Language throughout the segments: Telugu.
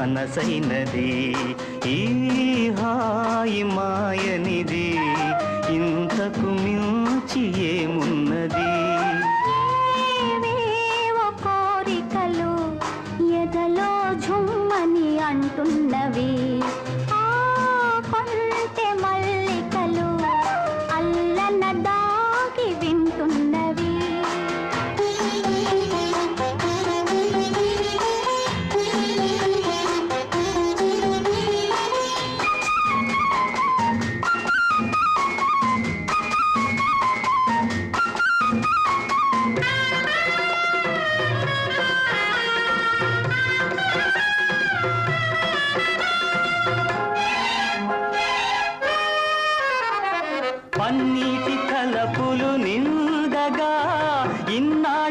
మనసైనది. ఈ హాయి మాయనిది ఇంతకు మించి ఏమున్నది? కోరికలు ఎదలో ఝుమ్మని అంటున్నవి?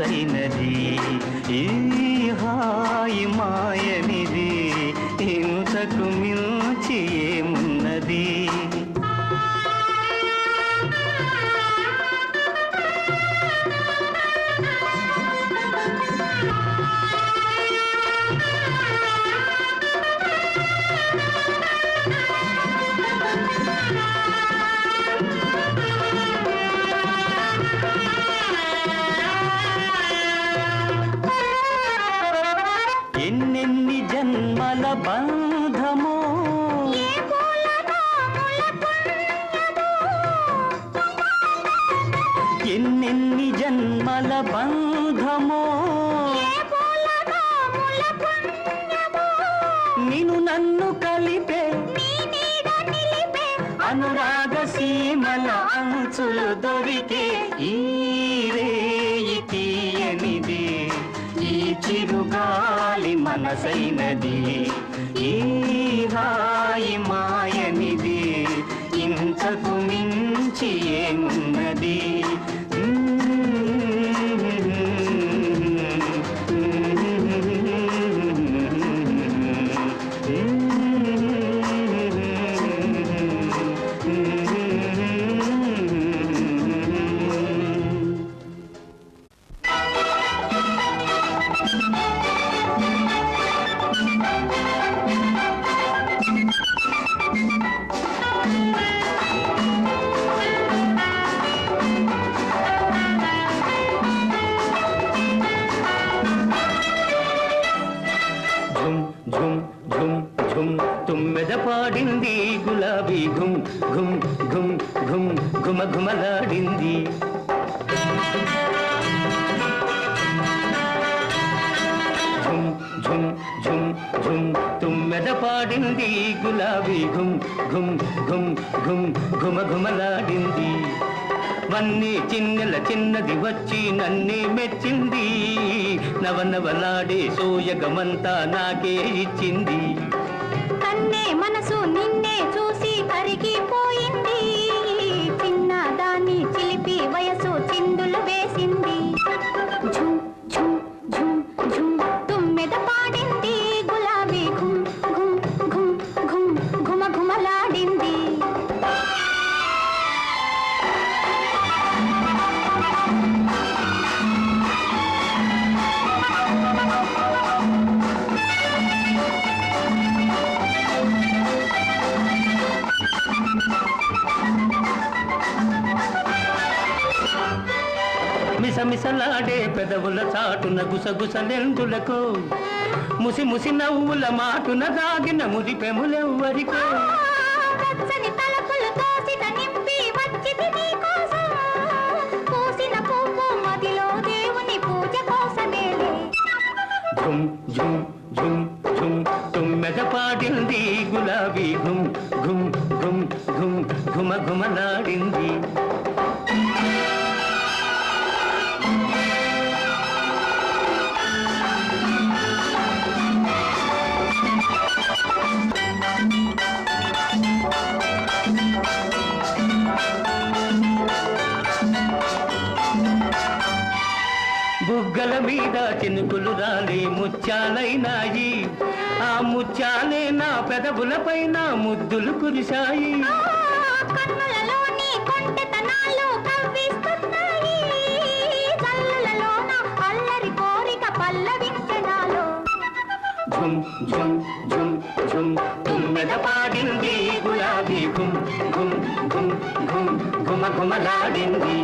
మనసైనది ఈ జన్మల బంధమో. ఎన్నెన్ని జన్మల బంధమో. ములపుణ్యమో నిన్ను కలిపే అనురాగ సీమల అంచులు దొరికే ఈ రేయి తీయనిది. చిరుగాలి మనసైనది. ఈ హాయి మాయనిది. ఇంతకు మించి ఏమున్నది? గులాబీ ఘుమ్ ఘుమ్ ఘుమ్ ఘుమ్ ఘుమ ఘుమలాడింది ఝుమ్ ఝుమ్ ఝుమ్ ఝుమ్ తుమ్మెద పాడింది గులాబీ ఘుమ్ ఘుమ్ ఘుమ్ ఘుమ్ ఘుమ ఘుమలాడింది వన్నీ చిన్నెల చిన్నది వచ్చి నన్నే మెచ్చింది. నవనవలాడే సోయగమంతా నాకే ఇచ్చింది. చూసి పో మిసమిసలాడే పెదవుల చాటున గుసగుసలెందులకు ముసి ముసి నవ్వుల మాటున దాగిన పూజ కోసమేలే ఝుమ్ ఝుమ్ ఝుమ్ ఝుమ్ తుమ్మెద పాడింది గులాబీ. ఘుమ్ ఘుమ్ ఘుమ్ ఘుమ్ ఘుమ ఘుమలాడింది. మీద చినుకులు రాలి ముత్యాలైనాయి. ఆ ముత్యాలే నా పెదవుల పైన ముద్దులు కురిశాయి. ఝుమ్ ఝుమ్ ఝుమ్ ఝుమ్ తుమ్మెద పాడింది గులాబీ ఘుమ్ ఘుమ్ ఘుమ్ ఘుమ్ ఘుమ ఘుమలాడింది